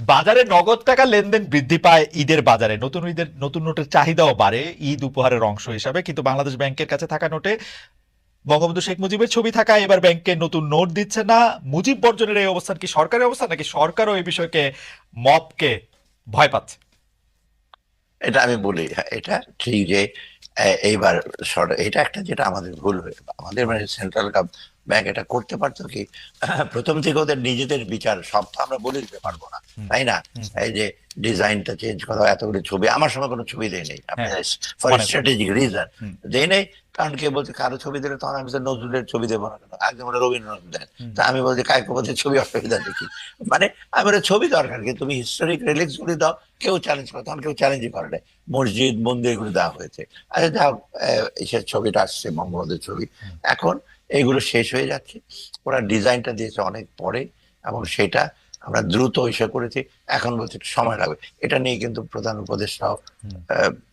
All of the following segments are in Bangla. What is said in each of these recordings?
বাজারে নগদ টাকা লেনদেন বৃদ্ধি পায় ঈদের বাজারে। নতুন ঈদের নতুন নোটের চাহিদাও বাড়ে ঈদ উপহারের অংশ হিসাবে। কিন্তু বাংলাদেশ ব্যাংকের কাছে থাকা নোটে বঙ্গবন্ধু শেখ মুজিবের ছবি থাকা এবার ব্যাংকে নতুন নোট দিচ্ছে না। মুজিব বর্জনের এই অবস্থান কি সরকারের অবস্থান নাকি সরকারও এই বিষয়কে মপকে ভয় পাচ্ছে? এটা আমি বলি হ্যাঁ, এটা ঠিক যে এইবার এটা একটা যেটা আমাদের ভুল হয়ে আমাদের মানে সেন্ট্রাল ব্যাংক এটা করতে পারতো কি? প্রথম থেকে ওদের নিজেদের বিচার সব তো আমরা বলে দিতে পারব না তাই না? এই যে ডিজাইনটা চেঞ্জ করা এতগুলো ছবি আমার সময় কোনো ছবি দেয় নেই। ফর স্ট্র্যাটেজিক রিজন দেয় নেই কারণ কে বলছে কারও ছবি দিলে তখন আমি নজরুলের ছবি দেবো না কেন? একদম রবীন্দ্রনাথ দেন। তা আমি বলছি কায়কে বলছে ছবি অসুবিধা দেখি মানে আমার ছবি দরকার কি? তুমি হিস্টোরিক রিলিক্স গুলি দাও কেউ চ্যালেঞ্জ করে তখন কেউ চ্যালেঞ্জই করে না মসজিদ মন্দির এগুলো দেওয়া হয়েছে। আচ্ছা যাও সে ছবিটা আসছে বঙ্গবন্ধুর ছবি। এখন এগুলো শেষ হয়ে যাচ্ছে। ওরা ডিজাইনটা দিয়েছে অনেক পরে এবং সেটা আমরা দ্রুত ইসে করেছি। এখন বলছে একটু সময় লাগবে। এটা নিয়ে কিন্তু প্রধান উপদেষ্টাও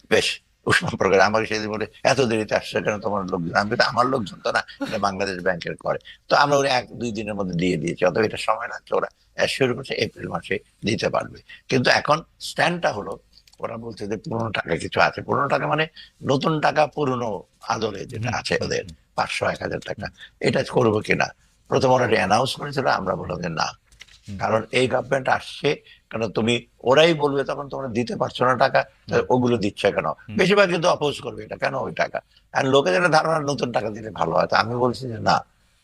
বেশ উষ্ণ প্রকার আমাকে সেদিন বলে এত দেরিতে আসছে কেন? তোমার লোকজন আমি আমার লোকজন তো না এটা বাংলাদেশ ব্যাংকের করে। তো আমরা ওরা এক দুই দিনের মধ্যে দিয়ে দিয়েছি। অতএব এটা সময় লাগছে। ওরা শুরু করছে এপ্রিল মাসে দিতে পারবে। কিন্তু এখন স্ট্যান্ডটা হলো ওরা বলছে যে পুরোনো টাকা কিছু আছে। পুরোনো টাকা মানে নতুন টাকা পুরনো আদলে যেটা আছে ওদের। পাঁচশো এক হাজার টাকা। এটা করব কিনা? প্রথম ওরা অ্যানাউন্স করেছিল আমরা বললাম যে না। কারণ এই গভর্নমেন্ট আসছে কেন তুমি ওরাই বলবে তখন তোমরা দিতে পারছ না টাকা ওগুলো দিচ্ছে কেন? বেশিরভাগ কিন্তু অপোজ করবে এটা। কেন ওই টাকা? আর লোকে যেটা ধারণা নতুন টাকা দিলে ভালো হয়। তো আমি বলছি যে না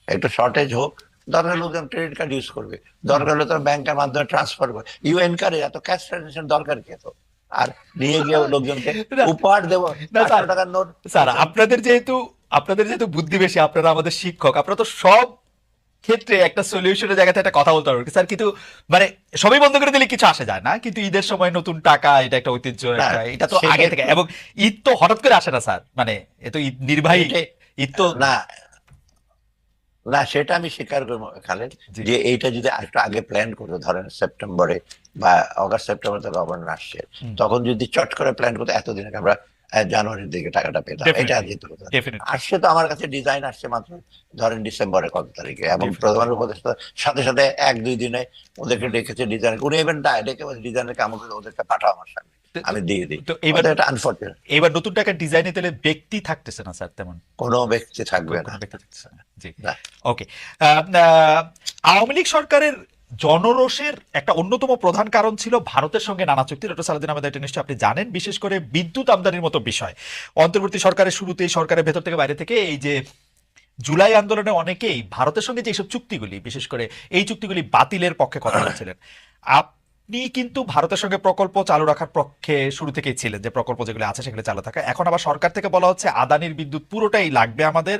একটু শর্টেজ হোক দরকার লোকজন ক্রেডিট কার্ড ইউজ করবে। দরকার হলে তোর ব্যাংকের মাধ্যমে ট্রান্সফার করবে। ইউ এনকারে এত ক্যাশ ট্রানজেকশন দরকার কি তো আর নিয়ে গিয়ে লোকজনকে উপহার দেবো টাকার নোট স্যার আপনাদের যেহেতু আপনাদের যেহেতু বুদ্ধি বেশি আপনারা আমাদের শিক্ষক আপনারা তো সব ক্ষেত্রে একটা সলিউশনের জায়গাতে একটা কথা বলতে পারবেন। স্যার কিন্তু মানে সবই বন্ধ করে দিলে কিছু আসে যায় না কিন্তু ঈদের সময় নতুন টাকা এটা একটা ঐতিহ্য এটা তো আগে থেকে। এবং ঈদ তো হঠাৎ করে আসে না স্যার। মানে এ তো ঈদ নির্বাহী ঈদ তো না না সেটা আমি স্বীকার করব খালেদ যে এইটা যদি আরেকটু আগে প্ল্যান করতো ধরেন সেপ্টেম্বরে বা অগাস্ট সেপ্টেম্বর তো গভর্নর আসছে তখন যদি চট করে প্ল্যান করতো এতদিন আগে আমরা জানুয়ারির দিকে টাকাটা পেতাম এটা আসছে তো আমার কাছে ডিজাইন আসছে মাত্র ধরেন ডিসেম্বরের কত তারিখে এবং. প্রধান উপদেষ্টা সাথে সাথে এক দুই দিনে ওদেরকে ডেকেছে ডিজাইন উনি ইভেন ডেকে ডিজাইনের কাম করে ওদেরকে পাঠাও আমার সামনে আমি দিয়ে দিই। তো এবার এটা আনফর্চুনেট এবার নতুন টাকার ডিজাইনে তাহলে ব্যক্তি থাকতেছে না স্যার তেমন? কোনো ব্যক্তি থাকবে না। থাকতেছে না জি। ওকে আওয়ামী লীগ সরকারের জনরোষের একটা অন্যতম প্রধান কারণ ছিল ভারতের সঙ্গে নানা চুক্তি। ডক্টর সালাদিন আহমেদ এটা নিশ্চয়ই আপনি জানেন বিশেষ করে বিদ্যুৎ আমদানির মতো বিষয়। অন্তর্বর্তী সরকারের শুরুতেই সরকারের ভেতর থেকে বাইরে থেকে এই যে জুলাই আন্দোলনে অনেকেই ভারতের সঙ্গে যে এইসব চুক্তিগুলি বিশেষ করে এই চুক্তিগুলি বাতিলের পক্ষে কথা বলছিলেন। আপনি কিন্তু ভারতের সঙ্গে প্রকল্প চালু রাখার পক্ষে শুরু থেকেই ছিলেন যে প্রকল্প যেগুলো আছে সেগুলো চালু থাকা। এখন আবার সরকার থেকে বলা হচ্ছে আদানির বিদ্যুৎ পুরোটাই লাগবে আমাদের।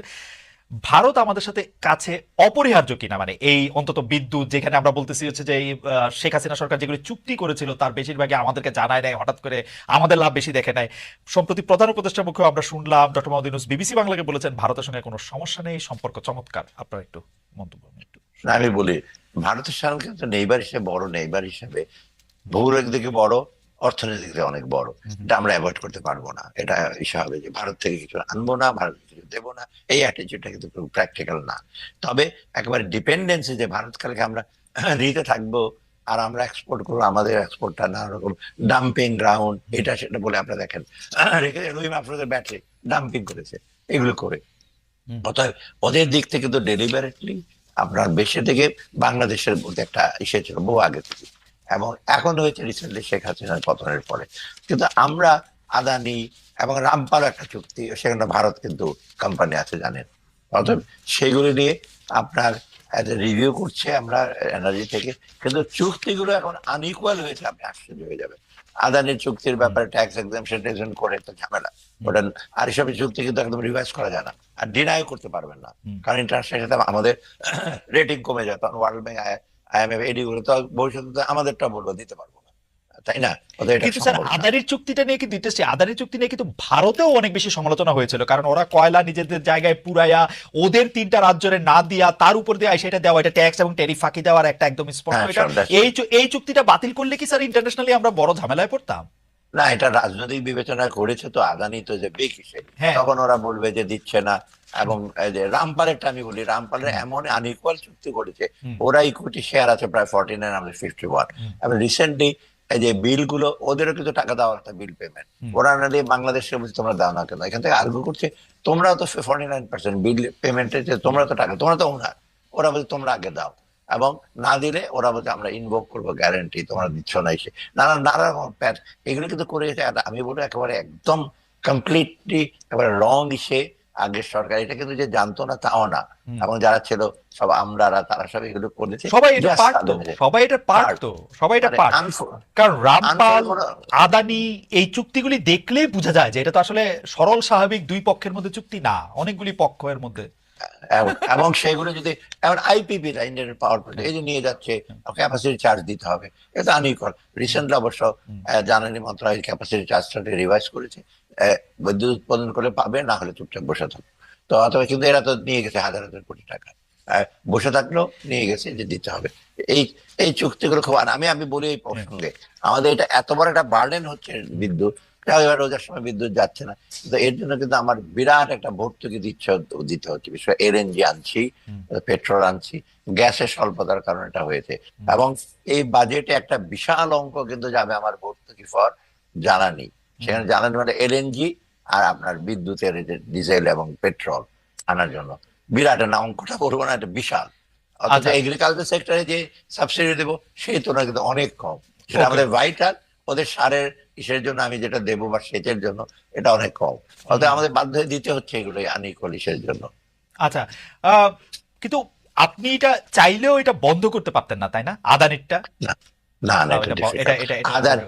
ভারত আমাদের সাথে কাছে অপরিহার্য কিনা? মানে এই অন্তত বিদ্যুৎ, যেখানে আমরা বলতেছি হচ্ছে যে শেখ হাসিনা সরকার যেগুলি চুক্তি করেছিল, তার বেশিরভাগই আমাদেরকে জানায় নেয়, হঠাৎ করে আমাদের লাভ বেশি দেখে নেয়। সম্প্রতি প্রধান উপদেষ্টার মুখেও আমরা শুনলাম, ডক্টর মোহাম্মদ বিবিসি বাংলাকে বলেছেন, ভারতের সঙ্গে কোনো সমস্যা নেই, সম্পর্ক চমৎকার। আপনার একটু মন্তব্য একটু আমি বলি, ভারতের সঙ্গে কিন্তু নেইবার হিসেবে বড় নেইবার হিসেবে ভৌগোলিক দিকে বড় অর্থনৈতিক দিকে অনেক বড়। এটা আমরা অ্যাভয়েড করতে পারব না। এটা ইসে হবে যে ভারত থেকে কিছু আনব না ভারত কিছু দেবো না। এই অ্যাটিচিউডটা কিন্তু খুব প্র্যাকটিক্যাল না। তবে একেবারে ডিপেন্ডেন্সি যে ভারত কালকে আমরা নিতে থাকব আর আমরা এক্সপোর্ট করব আমাদের এক্সপোর্টটা নানা রকম ডাম্পিং গ্রাউন্ড এটা সেটা বলে আপনারা দেখেন। রেখে রহিম আফরোজের ব্যাটারি ডাম্পিং করেছে। এগুলো করে। অতএব ওদের দিক থেকে তো ডেলিভারেটলি আপনার বেশি থেকে বাংলাদেশের মধ্যে একটা ইসে ছিল বহু আগে থেকে। এবং এখন হয়েছে রিসেন্টলি শেখ হাসিনার পতনের পরে। কিন্তু আমরা আদানি এবং রামপাল একটা চুক্তি সেখানে ভারত কিন্তু কোম্পানি আছে জানেন। অতএব সেগুলি নিয়ে আপনার রিভিউ করছে আমরা এনার্জি থেকে। কিন্তু চুক্তিগুলো এখন আনইকুয়াল হয়েছে আপনি আশ্চর্য হয়ে যাবেন। আদানির চুক্তির ব্যাপারে ট্যাক্স এক্সামশন করে তো ঝামেলা। ওটা আর এসবের চুক্তি কিন্তু একদম রিভাইজ করা যায় না। আর ডিনাই করতে পারবেন না। কারণ ইন্টারন্যাশনাল সাথে আমাদের রেটিং কমে যায় তখন ওয়ার্ল্ড ব্যাংক আইএমএফ তো ভবিষ্যতে তো আমাদেরটা বলব দিতে পারব না। তাই না? কিন্তু স্যার আদানির চুক্তিটা নিয়ে কিন্তু দিতেছি আদানির চুক্তি নিয়ে কিন্তু ভারতেও অনেক বেশি সমালোচনা হয়েছিল কারণ ওরা কয়লা নিজেদের জায়গায় পুরাইয়া ওদের তিনটা রাজ্যের না দিয়া তার উপর দিয়ে সেটা দেওয়া এটা ট্যাক্স এবং ট্যারিফ ফাঁকি দেওয়ার একটা একদম স্পষ্ট হ্যাঁ, that's- এই এই চুক্তিটা বাতিল করলে কি স্যার ইন্টারন্যাশনালি আমরা বড় ঝামেলায় পড়তাম? না এটা রাজনৈতিক বিবেচনা করেছে তো আদানি তো যে বেকিসে হ্যাঁ। তখন ওরা বলবে যে দিচ্ছে না। এবং রামপালেরটা আমি বলি রামপালের এমন আনইকুয়াল চুক্তি করেছে ওরা ইকুইটি শেয়ার আছে প্রায় ফর্টি নাইন আমাদের ফিফটি ওয়ান এবং রিসেন্টলি এই যে বিলগুলো ওদেরও কিন্তু টাকা দেওয়ার একটা বিল পেমেন্ট ওরা না দিয়ে বাংলাদেশে বলছে তোমরা দাও না কেন এখান থেকে আর্গু করছে তোমরাও তো ফর্টি নাইন পার্সেন্ট বিল পেমেন্টের যে তোমরা তো টাকা তোমরা তো ওনার ওরা বলছে তোমরা আগে দাও। এবং না দিলে ওরা বলছে আমরা ইনভোক করব গ্যারেন্টি তোমরা দিচ্ছ না এসে। নানা নানা রকম প্যাচ এগুলো কিন্তু করে এসে আমি বলব একেবারে একদম কমপ্লিটলি একেবারে রং ইসে আগের সরকার এটা কিন্তু যে জানতো না তাও না। এবং যারা ছিল সব আমরারা তারা সব এগুলো করেছে। সবাই এটা পারতো সবাই এটা পারতো। সবাই এটা মানে পারত। কারণ রামপাল আদানি এই চুক্তিগুলি দেখলেই বোঝা যায় যে এটা তো আসলে সরল স্বাভাবিক দুই পক্ষের মধ্যে চুক্তি না অনেকগুলি পক্ষের মধ্যে। এবং- সেগুলো যদি এখন ইন্ডিয়ান পাওয়ার প্ল্যান্ট এই যে নিয়ে যাচ্ছে ক্যাপাসিটি চার্জ দিতে হবে। এটা রিসেন্টলি অবশ্য জ্বালানি মন্ত্রণালয় ক্যাপাসিটি রিভাইজ করেছে বিদ্যুৎ উৎপাদন করে পাবে না হলে চুপচাপ বসে থাকবে। তো অথবা কিন্তু এরা তো নিয়ে গেছে হাজার হাজার কোটি টাকা। বসে থাকলেও নিয়ে গেছে যে দিতে হবে। এই এই চুক্তিগুলো খুব আমি আমি বলি এই প্রসঙ্গে আমাদের এটা এত বড় একটা বার্ডেন হচ্ছে বিদ্যুৎ এবার রোজার সময় বিদ্যুৎ যাচ্ছে না। তো এর জন্য কিন্তু আমার বিরাট একটা ভর্তুকি দিচ্ছে দিতে হচ্ছে। বিশেষ এলএনজি আনছি পেট্রোল আনছি গ্যাসের স্বল্পতার কারণে এটা হয়েছে। এবং এই বাজেটে একটা বিশাল অঙ্ক কিন্তু যাবে আমার ভর্তুকি ফর জ্বালানি। সেখানে জ্বালানি মানে এলএনজি আর আপনার বিদ্যুতের ডিজেল এবং পেট্রোল আনার জন্য। বিরাট না অঙ্কটা বলব না এটা বিশাল। আচ্ছা। এগ্রিকালচার সেক্টরে যে সাবসিডি দেবো সেই তুলনায় কিন্তু অনেক কম। সেটা. আমাদের ভাইটাল ওদের সারের ইসের জন্য আমি যেটা দেবো বা সেচের জন্য এটা অনেক কম। অর্থাৎ আমাদের বাধ্য হয়ে দিতে হচ্ছে এগুলো আনইকুয়াল ইসের জন্য। আচ্ছা কিন্তু আপনি এটা চাইলেও এটা বন্ধ করতে পারতেন না তাই না? আদানিরটা? না না এটা এটা আদানি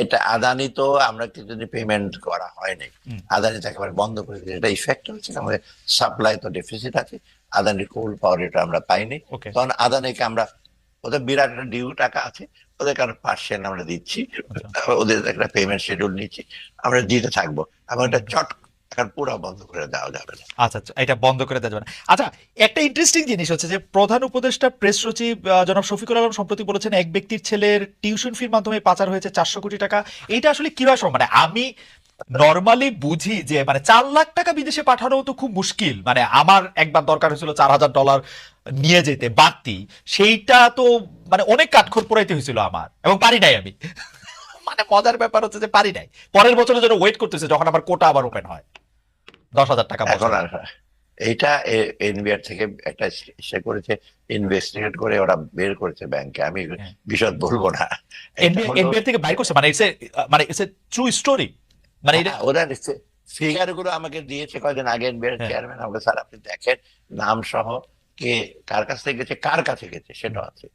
এটা আদানি তো আমরা কিন্তু পেমেন্ট করা হয়নি। আদানি একেবারে বন্ধ করে দিয়েছে। এটা ইফেক্ট হচ্ছে আমাদের সাপ্লাই তো ডেফিসিট আছে আদানির কোল পাওয়ার এটা আমরা পাইনি। তখন আদানিকে আমরা ওদের বিরাট একটা ডিউ টাকা আছে ওদের কারণে পার্সেন্ট আমরা দিচ্ছি। ওদের একটা পেমেন্ট শিডিউল নিচ্ছি। আমরা দিতে থাকব। এবং এটা চট এখন পুরো বন্ধ করে দেওয়া যাবে না। আচ্ছা আচ্ছা, এটা বন্ধ করে দেওয়া যাবে না। আচ্ছা একটা ইন্টারেস্টিং জিনিস হচ্ছে যে প্রধান উপদেষ্টা প্রেস সচিব জনাব শফিকুল আলম সম্প্রতি বলেছেন এক ব্যক্তির ছেলের টিউশন ফির মাধ্যমে পাচার হয়েছে চারশো কোটি টাকা। এটা আসলে কীভাবে সম্ভব? মানে আমি নর্মালি বুঝি যে মানে চার লাখ টাকা বিদেশে পাঠানো তো খুব মুশকিল। মানে আমার একবার দরকার হয়েছিল চার হাজার ডলার নিয়ে যেতে বাড়তি। সেইটা তো মানে অনেক কাঠখড় পোড়াইতে হয়েছিল আমার এবং পারি নাই আমি। মানে মজার ব্যাপার হচ্ছে যে পারি নাই। পরের বছরের জন্য ওয়েট করতেছে যখন আমার কোটা আবার ওপেন হয়। দশ হাজার টাকা এখন। আর এইটা এনবিআর থেকে একটা সে করেছে ইনভেস্টিগেট করে ওরা বের করেছে ব্যাংকে আমি হ্যাঁ। বিশদ বলব না। এনবিআর থেকে বাইর করছে মানে ইটস মানে ইটস এ ট্রু স্টোরি মানে এটা হ্যাঁ, ওরা ফিগারগুলো আমাকে দিয়েছে কয়েকদিন আগে এনবিআর। চেয়ারম্যান আমাকে স্যার আপনি দেখেন নাম সহ কে কার কাছ থেকে গেছে কার কাছে গেছে সেটা আছে।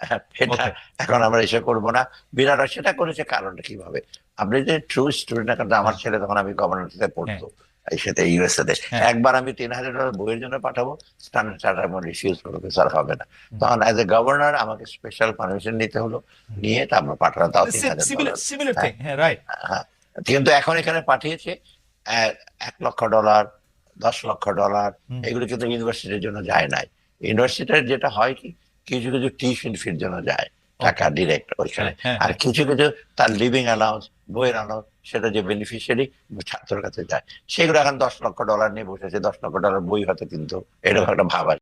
এটা এখন আমরা এসে করব না। বিরাট সেটা করেছে কারণটা কীভাবে? আপনি যে ট্রু স্টোরি না কারণ আমার ছেলে তখন আমি গভর্নমেন্টে পড়তো এই সাথে ইউএসএ তে হ্যাঁ। একবার আমি তিন হাজার ডলার বইয়ের জন্য পাঠাবো স্ট্যান্ডার্ড চার্টার স্যার হবে না। তখন অ্যাজ এ গভর্নর আমাকে স্পেশাল পারমিশন নিতে হলো নিয়ে তারপর পাঠানো তাও তিন হাজার হ্যাঁ। হ্যাঁ হ্যাঁ, কিন্তু এখন এখানে পাঠিয়েছে এক লক্ষ ডলার দশ লক্ষ ডলার এগুলো কিন্তু ইউনিভার্সিটির জন্য যায় নাই। ইউনিভার্সিটির যেটা হয় কি কিছু কিছু টিউশন ফির জন্য যায় টাকা ডিরেক্ট ওইখানে। হ্যাঁ, আর কিছু কিছু তার লিভিং অ্যালাউন্স বইয়ের অ্যালাউন্স সেটা যে বেনিফিশিয়ারি ছাত্রের কাছে যায়। সেগুলো এখন দশ লক্ষ ডলার নিয়ে বসেছে দশ লক্ষ ডলার বই হতে কিন্তু এরকম একটা ভাব।